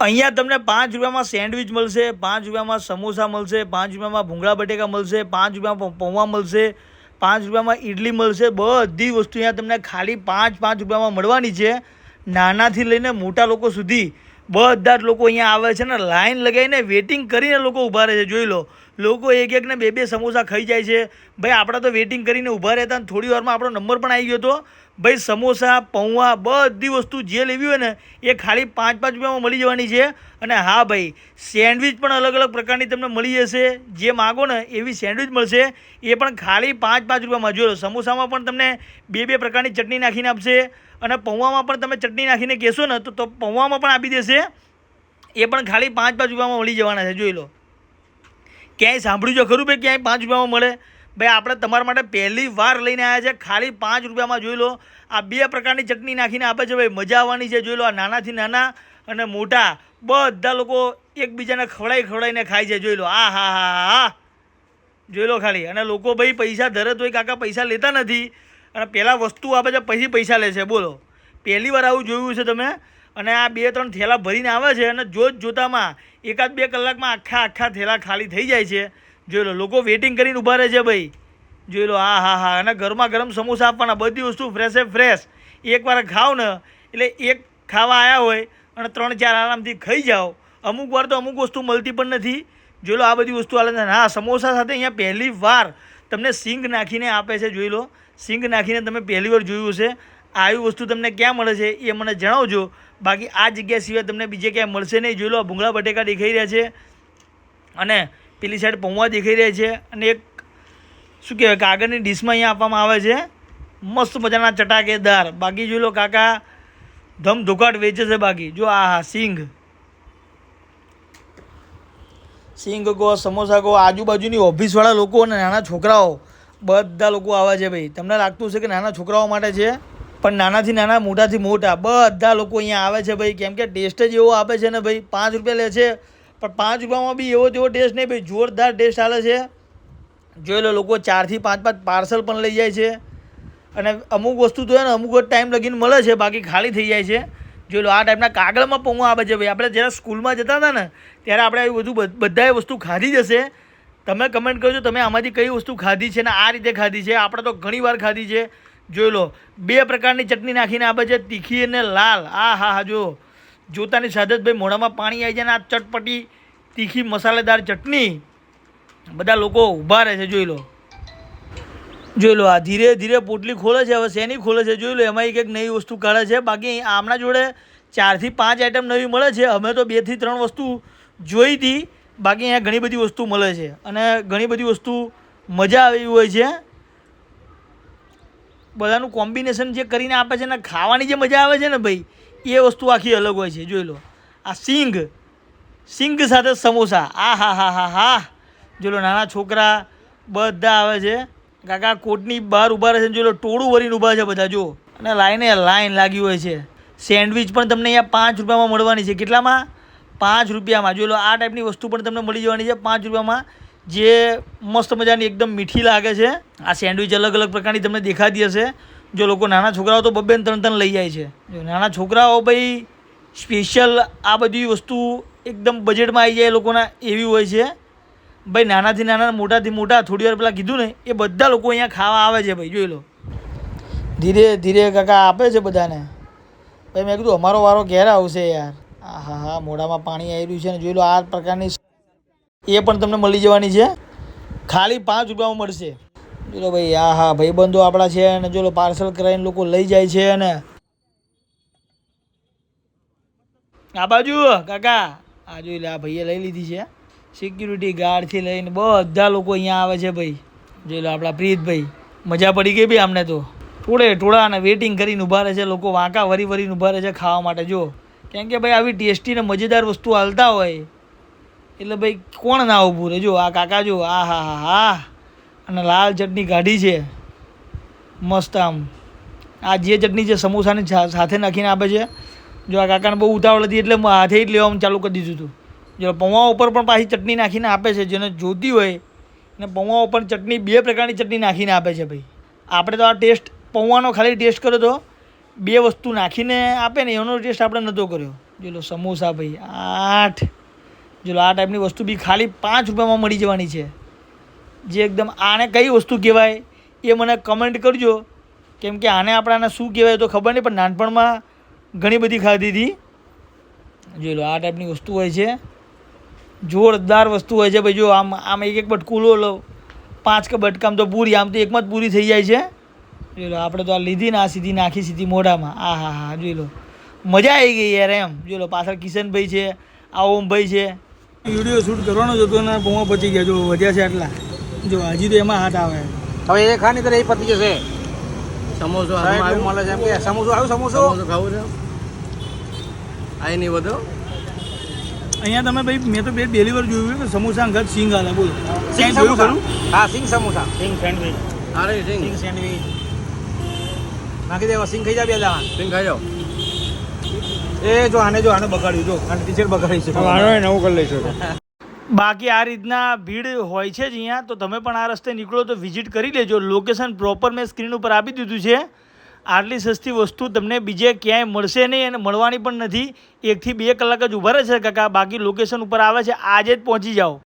અહીંયા તમને પાંચ રૂપિયામાં સેન્ડવિચ મળશે, પાંચ રૂપિયામાં સમોસા મળશે, પાંચ રૂપિયામાં ભૂંગળા બટેકા મળશે, પાંચ રૂપિયામાં પૌવા મળશે, પાંચ રૂપિયામાં ઇડલી મળશે, બધી વસ્તુ અહીંયા તમને ખાલી પાંચ પાંચ રૂપિયામાં મળવાની છે. નાનાથી લઈને મોટા લોકો સુધી બધા જ લોકો અહીંયા આવે છે ને, લાઈન લગાવીને વેટિંગ કરીને લોકો ઊભા રહે છે, જોઈ લો. લોકો એક એકને બે બે સમોસા ખાઈ જાય છે. ભાઈ, આપણે તો વેટિંગ કરીને ઊભા રહેતા થોડી વારમાં આપણો નંબર પણ આવી ગયો હતો. ભાઈ, સમોસા, પૌવા, બધી વસ્તુ જે લેવી હોય ને, એ ખાલી પાંચ પાંચ રૂપિયામાં મળી જવાની છે. અને હા ભાઈ સેન્ડવિચ પણ અલગ અલગ પ્રકારની તમને મળી જશે. જે માગો ને, એવી સેન્ડવિચ મળશે. એ પણ ખાલી પાંચ પાંચ રૂપિયામાં. જોયો સમોસામાં પણ તમને બે બે પ્રકારની ચટણી નાખીને આપશે અને પૌવામાં પણ તમે ચટણી નાખીને કહેશો ને તો પૌવામાં પણ આપી દેશે. એ પણ ખાલી પાંચ પાંચ રૂપિયામાં મળી જવાના છે, જોઈ લો. ક્યાંય સાંભળ્યું છે ખરું ભાઈ? ક્યાંય પાંચ રૂપિયામાં મળે? ભાઈ, આપણે તમારા માટે પહેલી વાર લઈને આવ્યા છે. ખાલી પાંચ રૂપિયામાં જોઈ લો. આ બે પ્રકારની ચટણી નાખીને આપે છે ભાઈ. મજા આવવાની છે. જોઈ લો, આ નાનાથી નાના અને મોટા બધા લોકો એકબીજાને ખવડાવી ખવડાવીને ખાય છે. જોઈ લો, આ, હા હા હા જોઈ લો ખાલી. અને લોકો ભાઈ પૈસા ધરે તો કાકા પૈસા લેતા નથી. અને પહેલાં વસ્તુ આપે છે, પછી પૈસા લે છે. બોલો. પહેલી વાર આવું જોયું છે તમે? અને આ બે ત્રણ થેલા ભરીને આવે છે અને જોત જોતામાં એકાદ બે કલાકમાં આખા આખા થેલા ખાલી થઈ જાય છે. જોઈ લો, લોકો વેઇટિંગ કરીને ઊભા રહે છે ભાઈ. જોઈ લો હા હા હા, અને ગરમા ગરમ સમોસા આપવાના, બધી વસ્તુ ફ્રેશે ફ્રેશ એકવાર ખાવ ને, એટલે એક ખાવા આવ્યા હોય અને ત્રણ ચાર આરામથી ખાઈ જાઓ. અમુક વાર તો અમુક વસ્તુ મળતી પણ નથી. જોઈ લો, આ બધી વસ્તુ આલે હા, સમોસા સાથે અહીંયા પહેલી વાર તમને સિંગ નાખીને આપે છે, જોઈ લો. સિંગ નાખીને તમે પહેલી વાર જોયું છે આવી વસ્તુ તમને ક્યાં મળે છે એ મને જણાવજો. બાકી આ જગ્યા સિવાય તમને બીજે ક્યાંય મળશે નહીં. જોઈ લો ભૂંગળા બટેકા દેખાઈ રહ્યા છે અને પેલી સાઈડ પૌવા દેખાઈ રહ્યા છે અને એક શું કહેવાય કાગળની ડીશમાં અહીંયા આપવામાં આવે છે મસ્ત મજાના ચટાકેદાર બાકી જોઈ લો કાકા, ધમ ધોકાટ વેચે છે બાકી. જો, આ હા, સિંગ. સિંગ કહો સમોસા કહો આજુબાજુની ઓફિસવાળા લોકો અને નાના છોકરાઓ, બધા લોકો આવે છે ભાઈ. તમને લાગતું છે કે નાના છોકરાઓ માટે છે. પણ નાનાથી નાના, મોટાથી મોટા, બધા લોકો અહીંયા આવે છે ભાઈ. કેમ કે ટેસ્ટ જ એવો આપે છે ને ભાઈ, પાંચ રૂપિયા લે છે. પણ પાંચ રૂપિયામાં બી એવો તેવો ટેસ્ટ નહીં ભાઈ, જોરદાર ટેસ્ટ આવે છે. જોઈ લો, લોકો ચારથી પાંચ પાંચ પાર્સલ પણ લઈ જાય છે. અને અમુક વસ્તુ તો ને, અમુક ટાઈમ લગીને મળે છે, બાકી ખાલી થઈ જાય છે. જોઈ લો, આ ટાઈપના કાગળમાં પૌવા આવે છે ભાઈ, આપણે જ્યારે સ્કૂલમાં જતા હતા ને, ત્યારે આપણે આવી બધું બધ- બધાએ વસ્તુ ખાધી જ હશે. તમે કમેન્ટ કરજો, તમે આમાંથી કઈ વસ્તુ ખાધી છે ને, આ રીતે ખાધી છે. આપણે તો ઘણી વાર ખાધી છે. જોઈ લો, બે પ્રકારની ચટણી નાખીને આપે છે તીખી અને લાલ. આ, હા હા જો જોતાની સાથે ભાઈ મોઢામાં પાણી આવી જાય ને આ ચટપટી તીખી મસાલેદાર ચટણી. બધા લોકો ઊભા રહે છે, જોઈ લો. જોઈ લો, આ ધીરે ધીરે પોટલી ખોલે છે, હવે શેની ખોલે છે, જોઈ લો એમાં એક નવી વસ્તુ કાઢે છે. બાકી આમના જોડે ચારથી પાંચ આઈટમ નવી મળે છે. અમે તો બેથી ત્રણ વસ્તુ જોઈ હતી. બાકી અહીંયા ઘણી બધી વસ્તુ મળે છે. અને ઘણી બધી વસ્તુ મજા આવી હોય છે. બધાનું કોમ્બિનેશન જે કરીને આપે છે ને, ખાવાની જે મજા આવે છે ને ભાઈ, એ વસ્તુ આખી અલગ હોય છે, જોઈ લો. આ સિંગ સિંગ સાથે સમોસા. આ હા હા હા હા. જોઈ લો, નાના છોકરા બધા આવે છે. કાકા કોટની બહાર ઊભા રહે છે જોઈ લો, ટોળું વરીને ઊભા છે બધા, જો. અને લાઈને, લાઈન લાગી હોય છે. સેન્ડવિચ પણ તમને અહીંયા પાંચ રૂપિયામાં મળવાની છે. કેટલામાં? પાંચ રૂપિયામાં. જોઈ લો, આ ટાઈપની વસ્તુ પણ તમને મળી જવાની છે, પાંચ રૂપિયામાં. જે મસ્ત મજાની એકદમ મીઠી લાગે છે. આ સેન્ડવિચ અલગ અલગ પ્રકારની તમને દેખાતી હશે. જો લોકો નાના છોકરાઓ તો બબ્બે ત્રણ ત્રણ લઈ જાય છે. જો નાના છોકરાઓ ભાઈ સ્પેશિયલ આ બધી વસ્તુ એકદમ બજેટમાં આવી જાય એ લોકોના એવી હોય છે. ભાઈ નાનાથી નાના, મોટાથી મોટા, થોડી વાર પહેલાં કીધું ને, એ બધા લોકો અહીંયા ખાવા આવે છે ભાઈ, જોઈ લો. ધીરે ધીરે કાકા આપે છે બધાને. ભાઈ મેં કીધું, અમારો વારો ઘેર આવશે યાર. હા હા હા મોઢામાં પાણી આવી રહ્યું છે ને, જોઈ લો, આ પ્રકારની એ પણ તમને મળી જવાની છે. ખાલી પાંચ રૂપિયામાં મળશે. જોલો ભાઈ હા હા, ભાઈબંધો આપણા છે અને જો પાર્સલ કરાવીને લોકો લઈ જાય છે અને આ બાજુ કાકા. આ જોઈ લે, આ ભાઈએ લઈ લીધી છે. સિક્યુરિટી ગાર્ડથી લઈને બધા લોકો અહીંયા આવે છે ભાઈ. જોઈ લો આપણા પ્રીતભાઈ. મજા પડી ગઈ ભાઈ અમને તો. ટોળે ટોળા અને વેટિંગ કરીને ઊભા રહે છે, લોકો વાંકા વરી વરીને ઊભા રહે છે ખાવા માટે. જો, કેમ કે ભાઈ આવી ટેસ્ટી ને મજેદાર વસ્તુ હાલતા હોય. એટલે ભાઈ, કોણ ના ઊભું રહે જો, આ કાકા જો, આ હા હા હા. અને લાલ ચટણી કાઢી છે. મસ્ત આમ. આ જે ચટણી છે, સમોસાની સાથે નાખીને આપે છે. જો, આ કાકાને બહુ ઉતાવળ હતી એટલે હાથે જ લેવાનું ચાલુ કરી દીધું હતું. જો, પૌવા ઉપર પણ પાછી ચટણી નાખીને આપે છે, જેને જોતી હોય ને પૌવા ઉપર ચટણી, બે પ્રકારની ચટણી નાખીને આપે છે ભાઈ. આપણે તો આ ટેસ્ટ, પૌવાનો ખાલી ટેસ્ટ કર્યો તો, બે વસ્તુ નાખીને આપે ને એનો ટેસ્ટ આપણે નહોતો કર્યો. જો સમોસા ભાઈ, આઠ જો આ ટાઈપની વસ્તુ બી ખાલી પાંચ રૂપિયામાં મળી જવાની છે. જે એકદમ આને કઈ વસ્તુ કહેવાય એ મને કમેન્ટ કરજો. કેમ કે આને આપણાને શું કહેવાય તો ખબર નહીં, પણ નાનપણમાં ઘણી બધી ખાધી હતી. જોઈ લો, આ ટાઈપની વસ્તુ હોય છે. જોરદાર વસ્તુ હોય છે. ભાઈ જો આમ આમ એક એક બટકુલો લો પાંચ કે બટકામ તો પૂરી, આમ તો એકમાં જ પૂરી થઈ જાય છે. જોઈ લો, આપણે તો આ લીધી ને આ સીધી, નાખી સીધી મોઢામાં. આ હા હા જોઈ લો. મજા આવી ગઈ યાર એમ. જોઈ લો, પાછળ કિશનભાઈ છે આ ઓમભાઈ છે. વીડિયો શૂટ કરવાનો જ હતો ને પૌવા પચી ગયા. જો વધ્યા છે આટલા. જો હજી તો એમાં હાથ આવે. હવે એ ખાની તો એ પતી જશે. સમોસો સાહેબ મળે છે એમ કે સમોસો આવ્યું સમોસો? સમોસો ખાવું છે? આઈ નહીં વધો. અહીંયા તમે ભાઈ મેં તો બે પહેલી વાર જોયું કે સમોસા અંગત સિંગ આલે બોલો. સિંગ જોયું સમોસા? ખરું? હા સિંગ સમોસા. સિંગ સેન્ડવિચ અરે સિંગ. સિંગ સેન્ડવિચ નાખી દેવા સિંગ ખાઈ જા બે દાણા. સિંગ ખાઈ જાઓ. એ જો આને જો આને બગાડ્યું જો આને ટીચર બગાડી છે. નવું કરી લઈશું. બાકી આ રીતના ભીડ હોય છે જ અહીંયા તો તમે પણ આ રસ્તે નીકળો તો વિઝિટ કરી લેજો. લોકેશન પ્રોપર મેં સ્ક્રીન ઉપર આપી દીધું છે. આટલી સસ્તી વસ્તુ તમને બીજે ક્યાંય મળશે નહીં અને મળવાની પણ નથી. એકથી બે કલાક જ ઊભા રહે છે કાકા. બાકી લોકેશન ઉપર આવે છે આજે જ પહોંચી જાઓ.